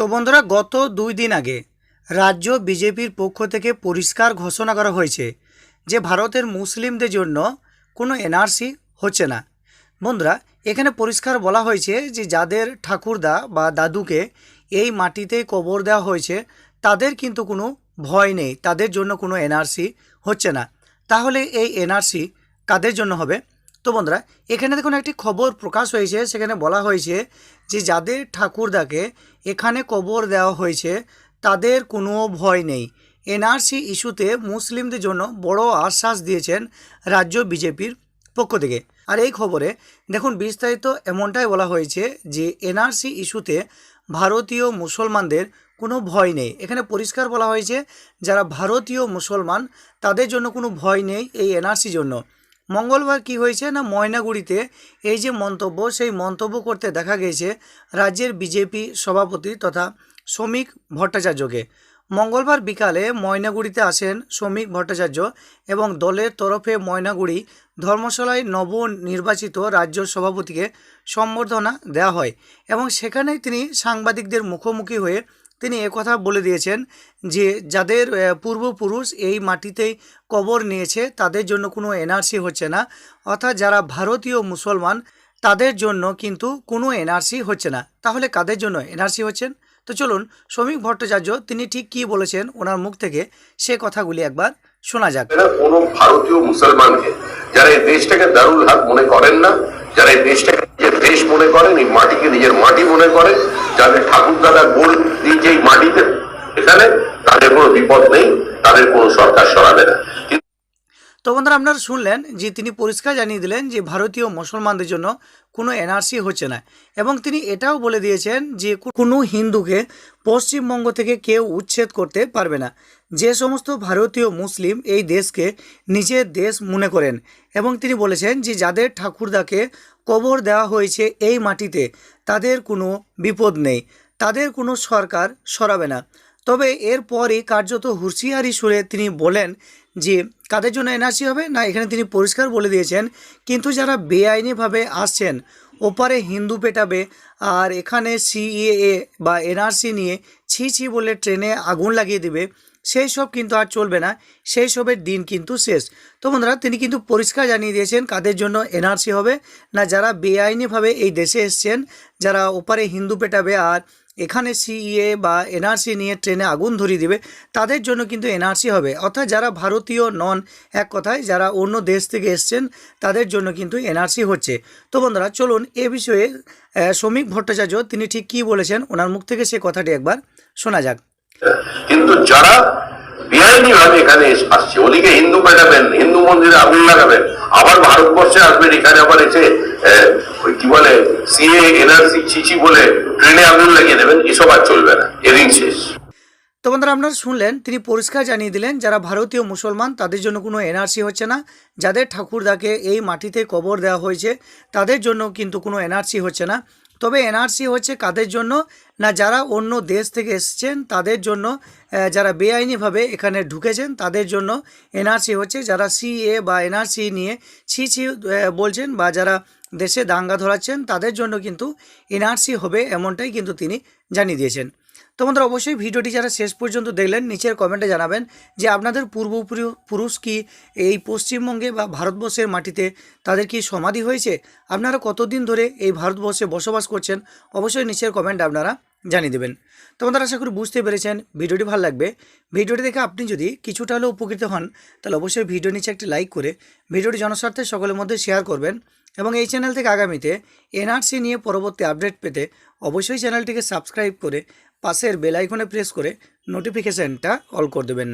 তো বন্ধুরা, গত দুই দিন আগে রাজ্য বিজেপির পক্ষ থেকে পরিষ্কার ঘোষণা করা হয়েছে যে ভারতের মুসলিমদের জন্য কোনো এনআরসি হচ্ছে না। বন্ধুরা, এখানে পরিষ্কার বলা হয়েছে যে যাদের ঠাকুরদা বা দাদুকে এই মাটিতে কবর দেওয়া হয়েছে, তাদের কিন্তু কোনো ভয় নেই, তাদের জন্য কোনো এনআরসি হচ্ছে না। তাহলে এই এনআরসি কাদের জন্য হবে? তো বন্ধুরা, এখানে দেখুন একটি খবর প্রকাশ হয়েছে। সেখানে বলা হয়েছে যে, যাদের ঠাকুরদাকে এখানে কবর দেওয়া হয়েছে, তাদের কোনো ভয় নেই। এনআরসি ইস্যুতে মুসলিমদের জন্য বড় আশ্বাস দিয়েছেন রাজ্য বিজেপির পক্ষ থেকে। আর এই খবরে দেখুন, বিস্তারিত এমনটাই বলা হয়েছে যে, এনআরসি ইস্যুতে ভারতীয় মুসলমানদের কোনো ভয় নেই। এখানে পরিষ্কার বলা হয়েছে, যারা ভারতীয় মুসলমান, তাদের জন্য কোনো ভয় নেই এই এনআরসির জন্য। মঙ্গলবার কি হয়েছে না ময়নাগুড়িতে এই যে মন্তব্য, সেই মন্তব্য করতে দেখা গেছে রাজ্যের বিজেপি সভাপতি তথা শ্রমিক ভট্টাচার্যকে। মঙ্গলবার বিকালে ময়নাগুড়িতে আসেন শ্রমিক ভট্টাচার্য এবং দলের তরফে ময়নাগুড়ি ধর্মশালায় নবনির্বাচিত রাজ্য সভাপতিকে সম্বর্ধনা দেওয়া হয় এবং সেখানেই তিনি সাংবাদিকদের মুখোমুখি হয়ে তিনি একথা বলে দিয়েছেন যে যাদের পূর্বপুরুষ এই মাটিতেই কবর নিয়েছে, তাদের জন্য কোনো এনআরসি হচ্ছে না। অর্থাৎ যারা ভারতীয় মুসলমান, তাদের জন্য কিন্তু কোনো এনআরসি হচ্ছে না। তাহলে কাদের জন্য এনআরসি হচ্ছেন? তো চলুন, শ্রমিক ভট্টাচার্য, তিনি ঠিক কী বলেছেন ওনার মুখ থেকে সে কথাগুলি একবার শোনা যাক। কোন ভারতীয় মুসলমানকে, যারা এই দেশটাকে দারুল হাত মনে করেন না, যারা এই দেশটাকে নিজের দেশ মনে করেন, এই মাটিকে নিজের মাটি মনে করে যাদের ঠাকুর দাদা গোল দিয়েছে এই মাটিতে এখানে, তাদের কোনো বিপদ নেই, তাদের কোনো সরকার সরাবে না। তো বন্ধুরা আপনারা শুনলেন যে তিনি পরিষ্কার জানিয়ে দিলেন যে ভারতীয় মুসলমানদের জন্য কোনো এনআরসি হচ্ছে না। এবং তিনি এটাও বলে দিয়েছেন যে কোনো হিন্দুকে পশ্চিমবঙ্গ থেকে কেউ উচ্ছেদ করতে পারবে না। যে সমস্ত ভারতীয় মুসলিম এই দেশকে নিজের দেশ মনে করেন এবং তিনি বলেছেন যে যাদের ঠাকুরদাকে কবর দেওয়া হয়েছে এই মাটিতে, তাদের কোনো বিপদ নেই। তাদের কোনো সরকার সরাবে না। তবে এরপরই কার্যত হুঁশিয়ারি সুরে তিনি বলেন যে, কাদের জন্য এনআরসি হবে? না, এখানে তিনি পরিষ্কার বলে দিয়েছেন, কিন্তু যারা বেআইনিভাবে আসছেন, ওপারে হিন্দু পেটাবে, আর এখানে সিএএ বা এনআরসি নিয়ে ছি ছি বলে ট্রেনে আগুন লাগিয়ে দেবে, সেই সব কিন্তু আর চলবে না, সেই সবের দিন কিন্তু শেষ। তো বন্ধুরা, তিনি কিন্তু পরিষ্কার জানিয়ে দিয়েছেন কাদের জন্য এনআরসি হবে, না যারা বেআইনিভাবে এই দেশে এসছেন, যারা ওপারে হিন্দু পেটাবে আর এখানে সিইএ বা এনআরসি নিয়ে ট্রেনে আগুন ধরিয়ে দিবে, তাদের জন্য কিন্তু এনআরসি হবে। অর্থাৎ যারা ভারতীয় নন, এক কথায় যারা অন্য দেশ থেকে এসছেন, তাদের জন্য কিন্তু এনআরসি হচ্ছে। তো বন্ধুরা, চলুন এ বিষয়ে শ্রমিক ভট্টাচার্য, তিনি ঠিক কী বলেছেন, ওনার মুখ থেকে সে কথাটি একবার শোনা যাক। কিন্তু যারা বেআইনি ভাবে এখানে আসছে ওদিকে হিন্দু পেটাবেন হিন্দু মন্দিরে আগুন লাগাবেন? আবার ভারতবর্ষে আসবেন, এখানে আবার এসে কি বলে সিএ এনআরসি চিচি বলে ট্রেনে আগুন লাগিয়ে দেবেন, এসব আর চলবে না, এদিন শেষ। তো বন্ধুরা, আপনারা শুনলেন, তিনি পরিষ্কার জানিয়ে দিলেন, যারা ভারতীয় মুসলমান, তাদের জন্য কোনো এনআরসি হচ্ছে না, যাদের ঠাকুরদাকে এই মাটিতে কবর দেওয়া হয়েছে, তাদের জন্য কিন্তু কোনো এনআরসি হচ্ছে না। তবে এনআরসি হচ্ছে কাদের জন্য? না, যারা অন্য দেশ থেকে এসছেন, তাদের জন্য যারা বেআইনিভাবে এখানে ঢুকেছেন, তাদের জন্য এনআরসি হচ্ছে। যারা সিএ বা এনআরসি নিয়ে ছি ছি বলছেন বা যারা দেশে দাঙ্গা ধরাচ্ছেন, তাদের জন্য কিন্তু এনআরসি হবে এমনটাই কিন্তু তিনি জানিয়ে দিয়েছেন। তো বন্ধুরা অবশ্যই ভিডিওটি যারা শেষ পর্যন্ত দেখলেন, নিচের কমেন্টে জানাবেন যে আপনাদের পূর্বপুরু- পুরুষ কি এই পশ্চিমবঙ্গে বা ভারতবর্ষের মাটিতে তাদের কি সমাধি হয়েছে? আপনারা কতদিন ধরে এই ভারতবর্ষে বসবাস করছেন? অবশ্যই নিচের কমেন্ট আপনারা জানিয়ে দেবেন। তো বন্ধুরা আশা করি বুঝতে পেরেছেন ভিডিওটি ভালো লাগবে। ভিডিওটি দেখে আপনি যদি কিছুটা হলেও উপকৃত হন, তাহলে অবশ্যই ভিডিও নিচে একটি লাইক করে ভিডিওটি জনস্বার্থে সকলের মধ্যে শেয়ার করবেন। এবং এই চ্যানেল থেকে আগামীতে এনআরসি নিয়ে পরবর্তী আপডেট পেতে অবশ্যই চ্যানেলটিকে সাবস্ক্রাইব করে পাশের বেল আইকনে প্রেস করে নোটিফিকেশানটা অল করে দেবেন।